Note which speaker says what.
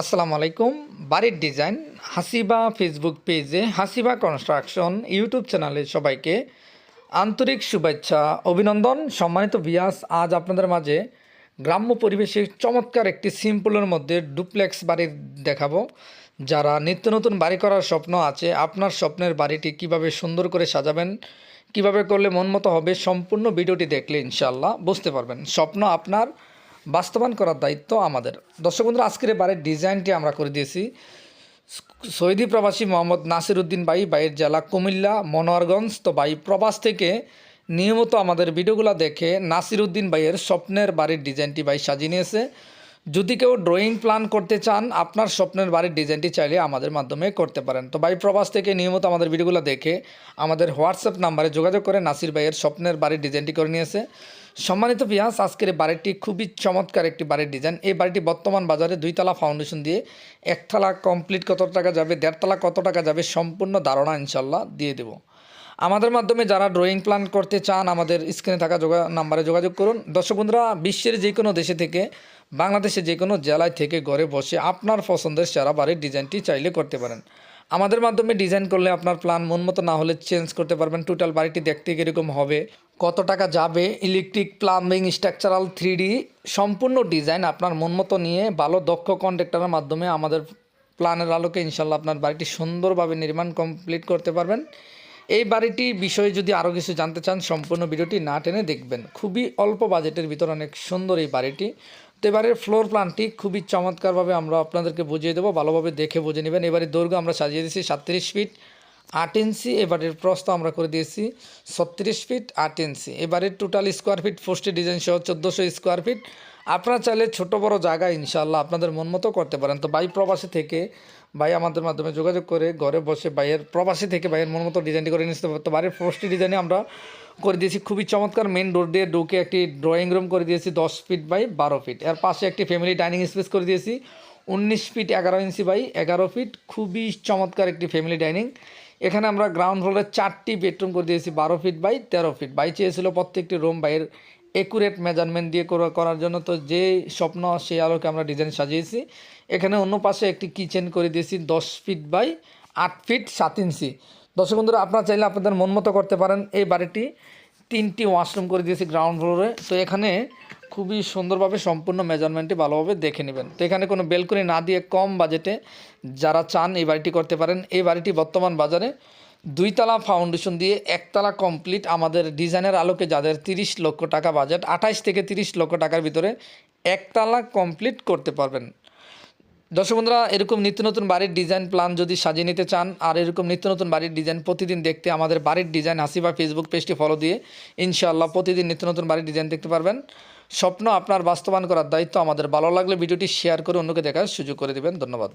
Speaker 1: আসসালামু আলাইকুম। বাড়ির ডিজাইন, হাসিবা ফেসবুক পেজে হাসিবা কনস্ট্রাকশন ইউটিউব চ্যানেলে সবাইকে আন্তরিক শুভেচ্ছা, অভিনন্দন। সম্মানিত ভিয়াস আজ আপনাদের মাঝে গ্রাম্য পরিবেশে চমৎকার একটি সিম্পলের মধ্যে ডুপ্লেক্স বাড়ি দেখাবো। যারা নিত্য নতুন বাড়ি করার স্বপ্ন আছে, আপনার স্বপ্নের বাড়িটি কীভাবে সুন্দর করে সাজাবেন, কীভাবে করলে মন মতো হবে, সম্পূর্ণ ভিডিওটি দেখলে ইনশাল্লাহ বুঝতে পারবেন। স্বপ্ন আপনার বাস্তবায়ন করার দায়িত্ব আমাদের। দর্শক বন্ধুরা, আজকের বাড়ির ডিজাইনটি আমরা করে দিয়েছি। সৌদি প্রবাসী মোহাম্মদ নাসির উদ্দিন ভাই বাইয়ের জেলা কুমিল্লা, মনোয়ারগঞ্জ। তো ভাই, প্রবাস থেকে নিয়মিত আমাদের ভিডিওগুলো দেখে নাসির উদ্দিন ভাইয়ের স্বপ্নের বাড়ির ডিজাইনটি বাই সাজিয়ে নিয়েছে। যদি কেউ ড্রয়িং প্ল্যান করতে চান, আপনার স্বপ্নের বাড়ির ডিজাইনটি চাইলে আমাদের মাধ্যমে করতে পারেন। তো বাই প্রবাস থেকে নিয়মিত আমাদের ভিডিওগুলো দেখে আমাদের হোয়াটসঅ্যাপ নাম্বারে যোগাযোগ করে নাসির ভাইয়ের স্বপ্নের বাড়ির ডিজাইনটি করে নিয়েছে। সম্মানিত পিয়াস আজকের বাড়িটি খুবই চমৎকার একটি বাড়ির ডিজাইন এই বাড়িটি বর্তমান বাজারে দুইতলা ফাউন্ডেশন দিয়ে একতলা কমপ্লিট কত টাকা যাবে দেড়তলা কত টাকা যাবে, সম্পূর্ণ ধারণা ইনশাল্লাহ দিয়ে দেবো। আমাদের মাধ্যমে যারা ড্রয়িং প্ল্যান করতে চান, আমাদের স্ক্রিনে থাকা যোগা নাম্বারে যোগাযোগ করুন। দর্শক বন্ধুরা, বিশ্বের যে কোনো দেশে থেকে বাংলাদেশে যে কোনো জেলায় থেকে ঘরে বসে আপনার পছন্দের সেরা বাড়ির ডিজাইনটি চাইলে করতে পারেন। আমাদের মাধ্যমে ডিজাইন করলে আপনার প্ল্যান মন মতো না হলে চেঞ্জ করতে পারবেন। টোটাল বাড়িটি দেখতে কীরকম হবে? কত টাকা যাবে? ইলেকট্রিক প্লাম্বিং স্ট্রাকচারাল থ্রি সম্পূর্ণ ডিজাইন আপনার মন মতো নিয়ে ভালো দক্ষ কন্ট্রাক্টরের মাধ্যমে আমাদের প্ল্যানের আলোকে ইনশাল্লাহ আপনার বাড়িটি সুন্দরভাবে নির্মাণ কমপ্লিট করতে পারবেন। এই বাড়িটি বিষয়ে যদি আরও কিছু জানতে চান, সম্পূর্ণ ভিডিওটি না টেনে দেখবেন। খুবই অল্প বাজেটের ভিতর অনেক সুন্দর এই বাড়িটি। তো ফ্লোর প্ল্যানটি খুবই চমৎকারভাবে আমরা আপনাদেরকে বুঝিয়ে দেবো, ভালোভাবে দেখে বুঝে নেবেন। এবারে দৈর্ঘ্য আমরা সাজিয়ে দিয়েছি সাতত্রিশ ফিট আট ইঞ্চি এবারের প্রস্ত আমরা করে দিয়েছি ছত্রিশ ফিট আট ইঞ্চি এবারে টোটাল স্কোয়ার ফিট ফোস্টি ডিজাইন সহ চোদ্দোশো স্কোয়ার ফিট আপনারা চাইলে ছোট বড় জায়গা ইনশাল্লাহ আপনাদের মন মতো করতে পারেন। তো বাই প্রবাসী থেকে ভাই আমাদের মাধ্যমে যোগাযোগ করে ঘরে বসে বাইয়ের প্রবাসী থেকে বাইয়ের মন মতো ডিজাইনটি করে নিতে পারতো বাড়ির ফোস্টি ডিজাইনে আমরা করে দিয়েছি। খুবই চমৎকার মেন ডোর দিয়ে ঢুকে একটি ড্রয়িং রুম করে দিয়েছি, দশ ফিট বাই বারো ফিট এর পাশে একটি ফ্যামিলি ডাইনিং স্পেস করে দিয়েছি, উনিশ ফিট এগারো ইঞ্চি বাই এগারো ফিট খুবই চমৎকার একটি ফ্যামিলি ডাইনিং এখানে আমরা গ্রাউন্ড ফ্লোরে চারটি বেডরুম করে দিয়েছি, বারো ফিট বাই তেরো ফিট বাই চেয়েছিল প্রত্যেকটি রুম বাইয়ের একুরেট মেজারমেন্ট দিয়ে করার জন্য। তো যে স্বপ্ন, সেই আলোকে আমরা ডিজাইন সাজিয়েছি। এখানে অন্য পাশে একটি কিচেন করে দিয়েছি, দশ ফিট বাই আট ফিট সাত ইঞ্চি দর্শক বন্ধুরা, আপনারা চাইলে আপনাদের মন মতো করতে পারেন। এই বাড়িটি তিনটি ওয়াশরুম করে দিয়েছি গ্রাউন্ড ফ্লোরে তো এখানে খুবই সুন্দরভাবে সম্পূর্ণ মেজারমেন্টটি ভালোভাবে দেখে নেবেন। তো এখানে কোনো বেলকনি না দিয়ে কম বাজেটে যারা চান এই বাড়িটি করতে পারেন। এই বাড়িটি বর্তমান বাজারে দুইতলা ফাউন্ডেশন দিয়ে একতলা কমপ্লিট আমাদের ডিজাইনের আলোকে যাদের তিরিশ লক্ষ টাকা বাজেট আঠাইশ থেকে তিরিশ লক্ষ টাকার ভিতরে একতলা কমপ্লিট করতে পারবেন। দর্শক বন্ধুরা, এরকম নিত্য নতুন বাড়ির ডিজাইন প্ল্যান যদি সাজিয়ে নিতে চান, আর এরকম নিত্য নতুন বাড়ির ডিজাইন প্রতিদিন দেখতে আমাদের বাড়ির ডিজাইন হাসিবা ফেসবুক পেজটি ফলো দিয়ে ইনশাআল্লাহ প্রতিদিন নিত্য নতুন বাড়ির ডিজাইন দেখতে পারবেন। স্বপ্ন আপনার বাস্তবায়ন করার দায়িত্ব আমাদের। ভালো লাগলে ভিডিওটি শেয়ার করে অন্যকে দেখার সুযোগ করে দেবেন। ধন্যবাদ।